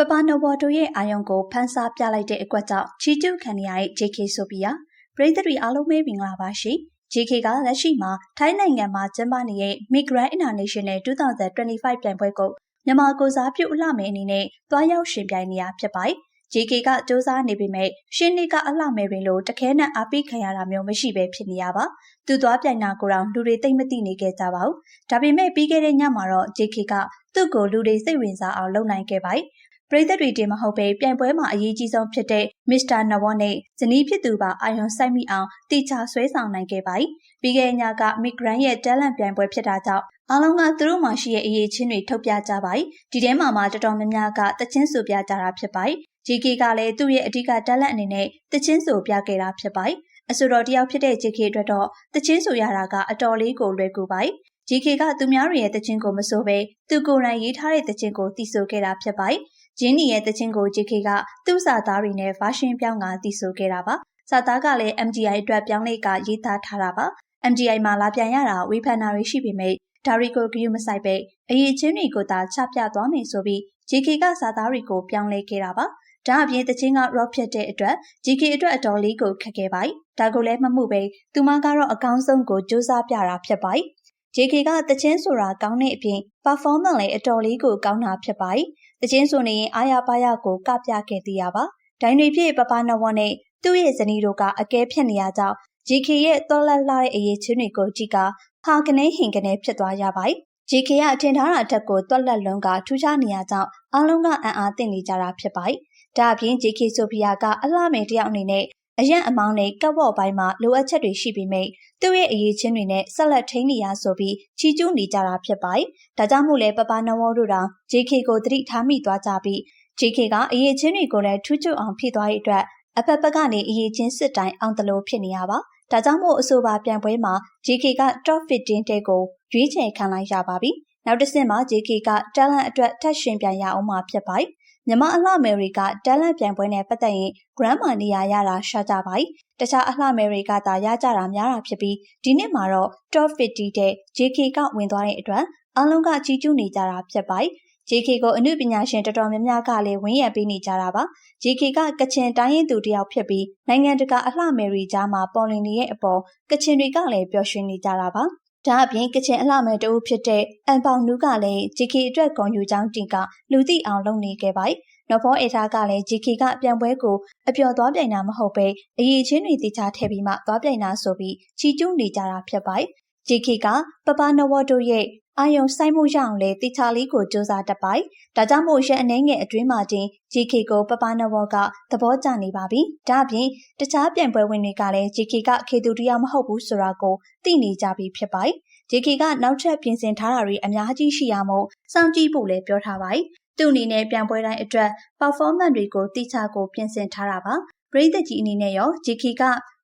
ပပနိုဘော်တို့ရဲ့အာယုံကိုဖန်ဆာပြလိုက်တဲ့အကွက်ကြောင့်ချီကျူးခံရတဲ့ JK ဆိုဖီယာပရိသတ်တွေအားလုံးပဲမင်္ဂလာပါရှင် JK ကလက်ရှိမှာထိုင်းနိုင်ငံမှာကျင်းပနေတဲ့ Migrant International 2025ပြိုင်ပွဲကိုမြန်မာကိုစားပြုအလှမယ်အနေနဲ့တွားရောက်ရှင်ပြိုင်နေရဖြစ်ပါတယ် JK ကစူးစမ်းနေပေမဲ့ရှင်းနေကအလှမယ်တွေလို့တခဲနဲ့အပိခံရတာမျိုးမရှိပဲဖြစ်နေရပါသူသွားပြိုင်တာကိုတော့လူတွေသိမ့်မသိနေကြကြပါဘူးဒါပေမဲ့ပြီးခဲ့တဲ့ညမှာတော့ JK ကသူ့ကိုလူတွေစိတ်ဝင်စားအောင်လုပ်နိုင်ခဲ့ပါတယ် ပရိသတ်တွေတင်မဟုတ်ပဲပြိုင်ပွဲမှာအရေးကြီးဆုံးဖြစ်တဲ့မစ္စတာနဝေါနဲ့ဇနီးဖြစ်သူပါအာယွန်ဆိုင်မိအောင်တီချာဆွဲဆောင်နိုင်ခဲ့ပါတယ်။ပြီးခဲ့တဲ့ညကမီဂရန်ရဲ့တက်လန့်ပြိုင်ပွဲဖြစ်တာကြောင့်အားလုံးကသူတို့မှရှိတဲ့အရေးချင်းတွေထုတ်ပြကြပါတယ်။ဒီထဲမှာမှတော်တော်များများကတချင်းဆိုပြကြတာဖြစ်ပါတယ်။ JK ကလည်းသူ့ရဲ့အဓိကတက်လန့်အနေနဲ့တချင်းဆိုပြခဲ့တာဖြစ်ပါတယ်။အဆိုတော်တယောက်ဖြစ်တဲ့ JK အတွက်တော့တချင်းဆိုရတာကအတော်လေးကိုလွယ်ကူပါတယ်။ JK ကသူများတွေရဲ့တခြင်းကိုမဆိုဘဲသူကိုယ်တိုင်ရေးထားတဲ့တခြင်းကိုတီးဆိုခဲ့တာဖြစ်ပါတယ် ဂျင်းနီရဲ့တခြင်းကို JK ကသူ့စာသားတွေနဲ့ဗာရှင်ပြောင်းကတည်ဆိုခဲ့တာပါ။စာသားကလည်း MGI အတွက်ပြောင်းလဲကရေးသားထားတာပါ။ MGI မှာလာပြန်ရတာဝေဖန်တာတွေရှိပေမဲ့ဒါတွေကိုဂရုမစိုက်ပဲအရေးချင်းတွေကိုသာချပြသွားမယ်ဆိုပြီး JK ကစာသားတွေကိုပြောင်းလဲခဲ့တာပါ။ဒါအပြင်တချင်းက rock ဖြစ်တဲ့အတွက် GK အတွက်အတော်လေးကိုခက်ခဲပါတယ်။ဒါကိုလည်းမမှုပဲသူမကတော့အကောင်းဆုံးကိုစူးစမ်းပြတာဖြစ်ပါတယ်။ JK ကတချင်းဆိုတာကောင်းတဲ့အပြင် performance လည်းအတော်လေးကိုကောင်းတာဖြစ်ပါတယ်။ တချင်းဆိုနေရင်အာရပါရကိုကပြခဲ့သေးရပါ။ဒိုင်တွေဖြစ်ပပနဝနဲ့သူ့ရဲ့ဇနီးတို့ကအကဲဖြစ်နေရကြောင်း JK ရဲ့တော်လက်လာတဲ့အရေးချင်းတွေကိုကြည့်ကဟာကနေဟင်ကနေဖြစ်သွားရပါတယ်။ JK ကအထင်ထားတာအထက်ကိုတွက်လက်လုံးကထူးခြားနေရကြောင်းအားလုံးကအံ့အားသင့်နေကြတာဖြစ်ပါတယ်။ဒါအပြင် JK ဆိုဖီယာကအလှမယ်တယောက်အနေနဲ့ အရန်အမောင်းနဲ့ကပ်ဝေါ့ပိုင်းမှာလိုအပ်ချက်တွေရှိပြီးမိသူ့ရဲ့အရေးချင်းတွေနဲ့ဆက်လက်ထိန်းနေရဆိုပြီးချီကျူးနေကြတာဖြစ်ပါတယ်။ဒါကြောင့်မို့လဲပပနဝတို့တောင် JK ကိုသတိထားမိသွားကြပြီး JK ကအရေးချင်းတွေကိုလည်းထူးချွတ်အောင်ဖြစ်သွားတဲ့အတွက်အဖက်ဖက်ကနေအရေးချင်းစစ်တိုင်းအောင်တလို့ဖြစ်နေရပါ။ဒါကြောင့်မို့အဆိုပါပြိုင်ပွဲမှာ JK က Top 15တဲကိုရွေးချယ်ခံလိုက်ရပါပြီ။နောက်တစ်ဆင့်မှာ JK က talent အတွက်ထပ်ရှင်ပြိုင်ရအောင်မှာဖြစ်ပါတယ်။ မြမအလှမယ်တွေက talent ပြိုင်ပွဲနဲ့ပတ်သက်ရင် grand မှာနေရာရတာရှာကြပါ යි ။တခြားအလှမယ်တွေကသာရကြတာများတာဖြစ်ပြီးဒီနှစ်မှာတော့ top 50တဲ့ JK ကဝင်သွားတဲ့အတွက်အားလုံးကကြီးကျူးနေကြတာဖြစ်ပါတယ်။ JK ကိုအမှုပညာရှင်တော်တော်များများကလည်းဝန်းရံပေးနေကြတာပါ။ JK ကကချင်တိုင်းရင်းသူတယောက်ဖြစ်ပြီးနိုင်ငံတကာအလှမယ်ရီကြားမှာပေါ်လွင်နေတဲ့အပေါ်ကချင်တွေကလည်းပျော်ရွှင်နေကြတာပါ။ ဒါအပြင်ကချင်အလှမယ်တဦးဖြစ်တဲ့အန်ပေါင်နူးကလည်း JK အတွက်ဂုဏ်ယူကြောင်းတင်ကလူသိအောင်လုပ်နေခဲ့ပါတယ်။နော်ဖောအေထားကလည်း JK ကပြန်ပွဲကိုအပျော်သွားပြိုင်တာမဟုတ်ပဲအရေးချင်းတွေတေချာထည့်ပြီးမှသွားပြိုင်တာဆိုပြီးချီကျူးနေကြတာဖြစ်ပါတယ်။ JK ကပပနဝတို့ရဲ့အာယုံဆိုင်မှုရအောင်လဲတေချာလေးကိုစ조사တတ်ပါတယ်။ဒါကြောင့်မို့ရန်အနေငယ်အတွင်းမှာတင် JK ကိုပပနဝကသဘောကျနေပါပြီ။ဒါအပြင်တခြားပြိုင်ပွဲဝင်တွေကလည်း JK ကခေသူတယောက်မဟုတ်ဘူးဆိုတာကိုသိနေကြပြီဖြစ်ပါတယ်။ JK ကနောက်ထပ်ပြင်ဆင်ထားတာတွေအများကြီးရှိရမို့စောင့်ကြည့်ဖို့လည်းပြောထားပါတယ်။သူ့အနေနဲ့ပြိုင်ပွဲတိုင်းအတွက် performance တွေကိုတိကျကိုပြင်ဆင်ထားတာပါ။ပရိသတ်ကြီးအနေနဲ့ရော JK က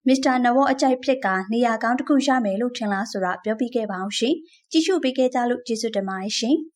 မစ္စတာနဝအကြိုက်ဖြစ်ကနေရာကောင်းတစ်ခုရမယ်လို့ထင်လားဆိုတာပြောပြခဲ့ပါအောင်ရှင်။ကြည့်ရှုပေးခဲ့ကြလို့ကျေးဇူးတင်ပါတယ်ရှင်။